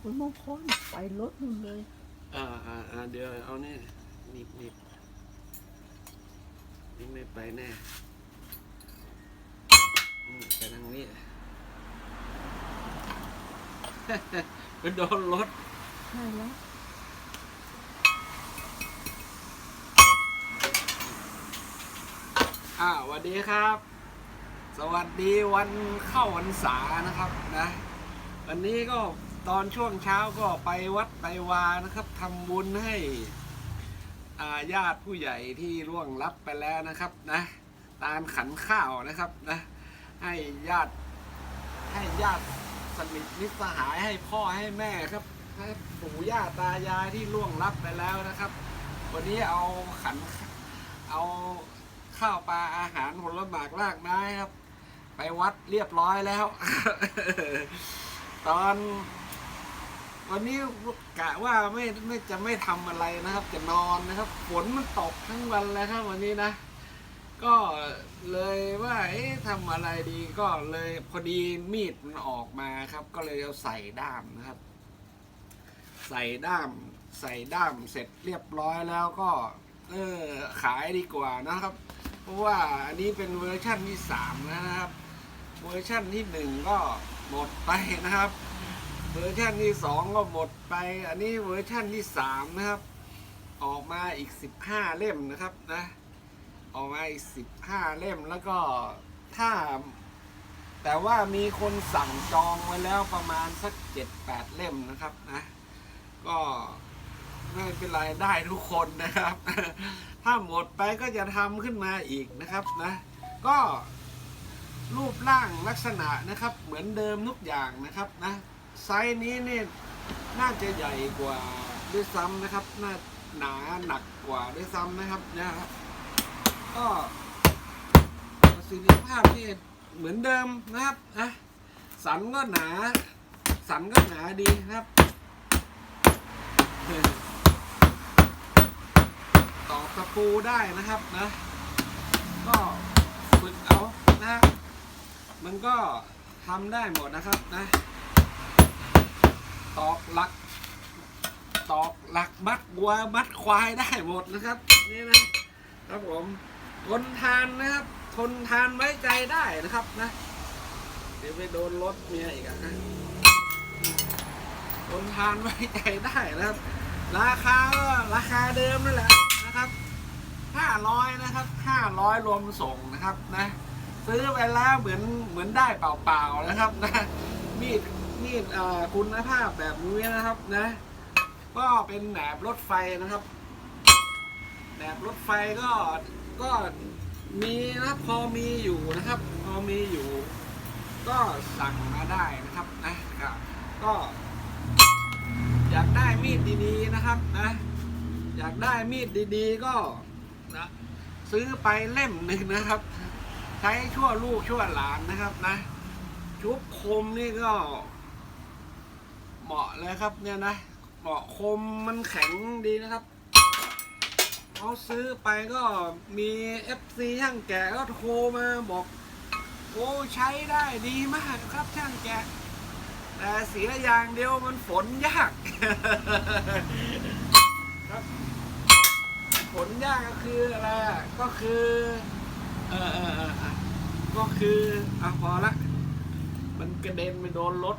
คุณมงคลไปรถนู่นเลย อ่าอ่าอ่าเดี๋ยวเอาเนี่ยหนีบหนีบนี่ไม่ไปแน่อืมไปทางนี้ ไปโดนรถ ใช่แล้ว อ่าสวัสดีครับ สวัสดีวันเข้าวันษานะครับนะ วันนี้ก็ ตอนช่วงเช้าก็ไปวัดไปวานะครับทำบุญให้อาญาติผู้ใหญ่ที่ร่วงลับไปแล้วนะครับนะตาลขันข้าวนะครับนะให้ญาติให้ญาติสนิทมิตรสหายให้พ่อให้แม่ครับให้ปู่ย่าตายายที่ล่วงลับไปแล้วนะครับ วันนี้เอาขันเอาข้าวปลาอาหารผลหมากรากไม้ครับ ไปวัดเรียบร้อยแล้ว ตอน วันนี้กะว่าไม่ไม่จะไม่ทำอะไรนะครับ จะนอนนะครับฝนมันตกทั้งวันเลยครับ วันนี้นะ ก็เลยว่าเอ๊ะทำอะไรดีก็เลยพอดีมีดมันออกมาครับ ก็เลยเอาใส่ด้ามนะครับ ใส่ด้าม ใส่ด้ามเสร็จเรียบร้อยแล้วก็ เออขายดีกว่านะครับ เพราะว่าอันนี้เป็นเวอร์ชั่นที่สามนะครับ เวอร์ชั่นที่หนึ่งก็หมดไปนะครับ เวอร์ชันที่สองก็หมดไป อันนี้เวอร์ชันที่สามนะครับ ออกมาอีกสิบห้าเล่มนะครับนะ ออกมาอีกสิบห้าเล่มแล้วก็ถ้า แต่ว่ามีคนสั่งจองไว้แล้วประมาณสักเจ็ดแปดเล่มนะครับนะ ก็ไม่เป็นไรได้ทุกคนนะครับ ถ้าหมดไปก็จะทำขึ้นมาอีกนะครับนะ ก็รูปร่างลักษณะนะครับ เหมือนเดิมทุกอย่างนะครับนะ ไซส์นี้เนี่ยน่าจะใหญ่กว่าด้วยซ้ำนะครับ น่าหนาหนักกว่าด้วยซ้ำนะครับนะครับก็ประสิทธิภาพนี่เหมือนเดิมนะครับนะสันก็หนา สันก็หนาดีนะครับเออตอกตะปูได้นะครับนะ ก็ฝึกเอานะ มันก็ทำได้หมดนะครับนะ ตอกหลัก ตอกหลักมัดวัวมัดควายได้หมดนะครับ นี่นะครับผมทนทานนะครับ ทนทานไว้ใจได้นะครับนะ เดี๋ยวไปโดนรถเมียอีกอะนะทนทานไว้ใจได้นะครับ ราคาก็ราคาเดิมนั่นแหละนะครับห้าร้อยนะครับห้าร้อยรวมส่งนะครับนะ ซื้อไปแล้วเหมือนเหมือนได้เปล่าๆนะครับนะมีด มีดเอ่คุณภาพแบบนี้นะครับนะ ก็เป็นแหนบรถไฟนะครับแหนบรถไฟก็ก็มีนะพอมีอยู่นะครับ พอมีอยู่ ก็สั่งมาได้นะครับนะก็ก็อยากได้มีดดีๆนะครับนะ อยากได้มีดดีๆก็นะซื้อไปเล่มหนึ่งนะครับ ใช้ชั่วลูกชั่วหลานนะครับนะ ชุบคมนี่ก็ เหมาะเลยครับเนี่ยนะเหมาะคมมันแข็งดีนะครับเขาซื้อไปก็มี FC ช่างแกะก็โทรมาบอก โอ้ใช้ได้ดีมากครับช่างแกะ แต่เสียอย่างเดียวมันฝนยาก ครับผลยากก็คืออะไรก็คือ เออเออเออก็คืออะพอละ มันกระเด็นไปโดนรถ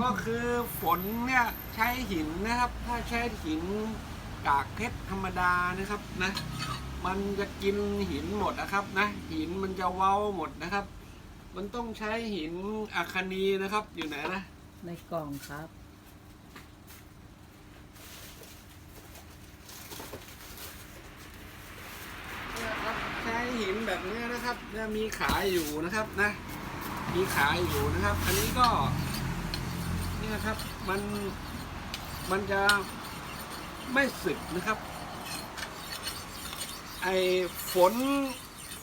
ก็คือฝนเนี่ยใช้หินนะครับ ถ้าใช้หินกากเพชรธรรมดานะครับนะ มันจะกินหินหมดนะครับนะ หินมันจะเว้าหมดนะครับ มันต้องใช้หินอะคานีนะครับ อยู่ไหนนะในกล่องครับ เนี่ยครับใช้หินแบบนี้นะครับเนี่ยมีขายอยู่นะครับนะ มีขายอยู่นะครับ อันนี้ก็เนี่ยครับ มันมันจะไม่สึกนะครับ ไอฝน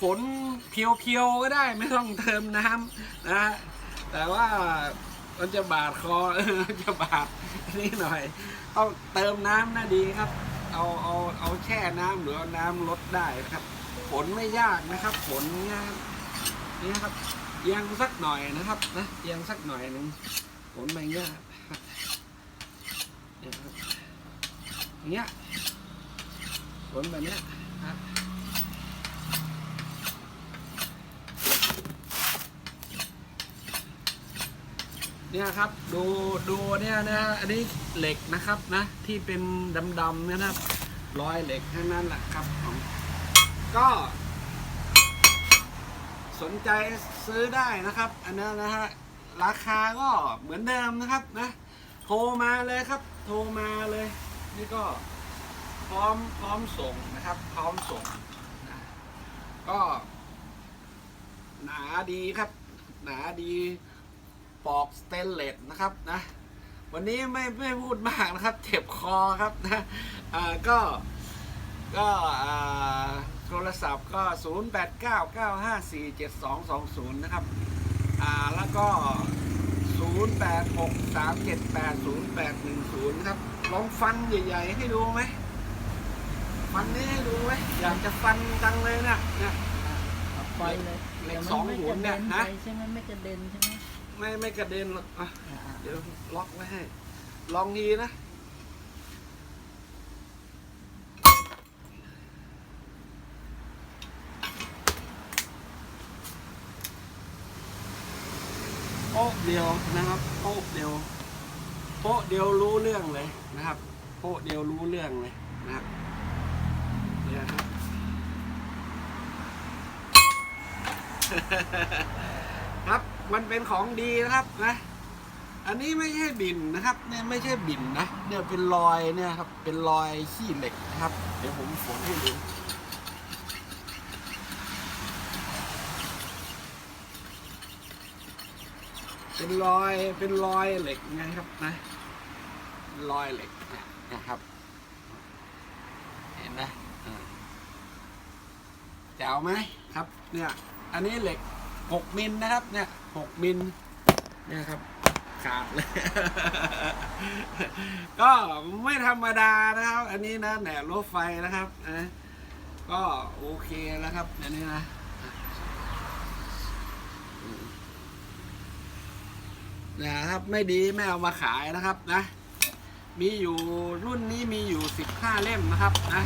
ฝนเพียวๆก็ได้ไม่ต้องเติมน้ำนะ แต่ว่ามันจะบาดคอจะบาดนี่หน่อยต้องเติมน้ำนะดีครับ เอาเอาเอาแช่น้ำหรือเอาน้ำลดได้นะครับ ฝนไม่ยากนะครับ ฝนนี่ยครับนี่นะครับเอียงสักหน่อยนะครับนะเอียงสักหน่อยหนึ่ง ฝนแบบเงี้ยครับเนี่ยครับอย่างเงี้ยฝนแบบเนี้ยครับเนี่ยครับดูดูเนี่ยนะอันนี้เหล็กนะครับนะที่เป็นดำๆเนี่ยนะครับรอยเหล็กทั้งนั้นแหละครับผมก็ สนใจซื้อได้นะครับ อันนั้นนะฮะ ราคาก็เหมือนเดิมนะครับนะ โทรมาเลยครับ โทรมาเลย นี่ก็พร้อมพร้อมส่งนะครับ พร้อมส่งนะก็ หนาดีครับ หนาดีปอกสเตนเลสนะครับนะ วันนี้ไม่ไม่พูดมากนะครับ เจ็บคอครับนะอ่าก็ก็โทรศัพท์ก็ 0 8 9 9 5 4 7 2 2 0 นะครับ อ่าแล้วก็ 0 8 6 3 7 8 0 8 1 0นะครับ ลองฟันใหญ่ๆ ให้ดูไหมฟันนี้ให้ดูไหมอยากจะฟันจังเลยนะเนี่ยเอาไปเลยเหล็กแต่มัสองไม่หมุกระนเนี่เด็ยนนะไปใช่ไหมไม่กระเด็นใช่ไหมไม่ไม่กระเด็นหรอกอะอ่าเดี๋ยวล็อกไว้ให้ ลองทีนะ ป๊ะเดียวนะครับโป๊ะเดียวโป๊ะเดียวรู้เรื่องเลยนะครับโป๊ะเดียวรู้เรื่องเลยนะครับเนี่ยครับครับมันเป็นของดีนะครับนะ อันนี้ไม่ใช่บินนะครับเนี่ยไม่ใช่บินนะเนี่ยเป็นรอยเนี่ยครับเป็นรอยขี้เหล็กนะครับ เดี๋ยวผมฝนให้ดู เป็นรอยเป็นรอยเหล็กไงครับนะรอยเหล็กนะครับ เห็นไหมอ่าแจ๋วไหมครับ เนี่ยอันนี้เหล็กหกมิลนะครับ เนี่ยหกมิลเนี่ยครับขาดเลยก็ไม่ธรรมดานะครับ อันนี้นะแหนบรถไฟนะครับนะก็โอเคแล้วครับอันนี้นะอืม นะครับไม่ดีไม่เอามาขายนะครับนะมีอยู่รุ่นนี้มีอยู่สิบห้าเล่มนะครับนะ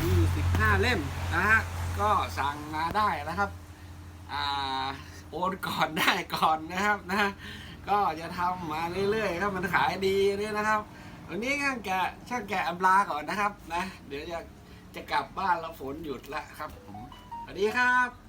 มีอยู่สิบห้าเล่มนะฮะก็สั่งมาได้นะครับอ่าโอนก่อนได้ก่อนนะครับนะก็จะทำมาเรื่อยๆครับมันขายดีเนี่ยนะครับ วันนี้ช่างแกะช่างแกะอำลาก่อนนะครับนะเดี๋ยวจะจะกลับบ้านแล้วฝนหยุดล้วครับผมสวัสดีครับ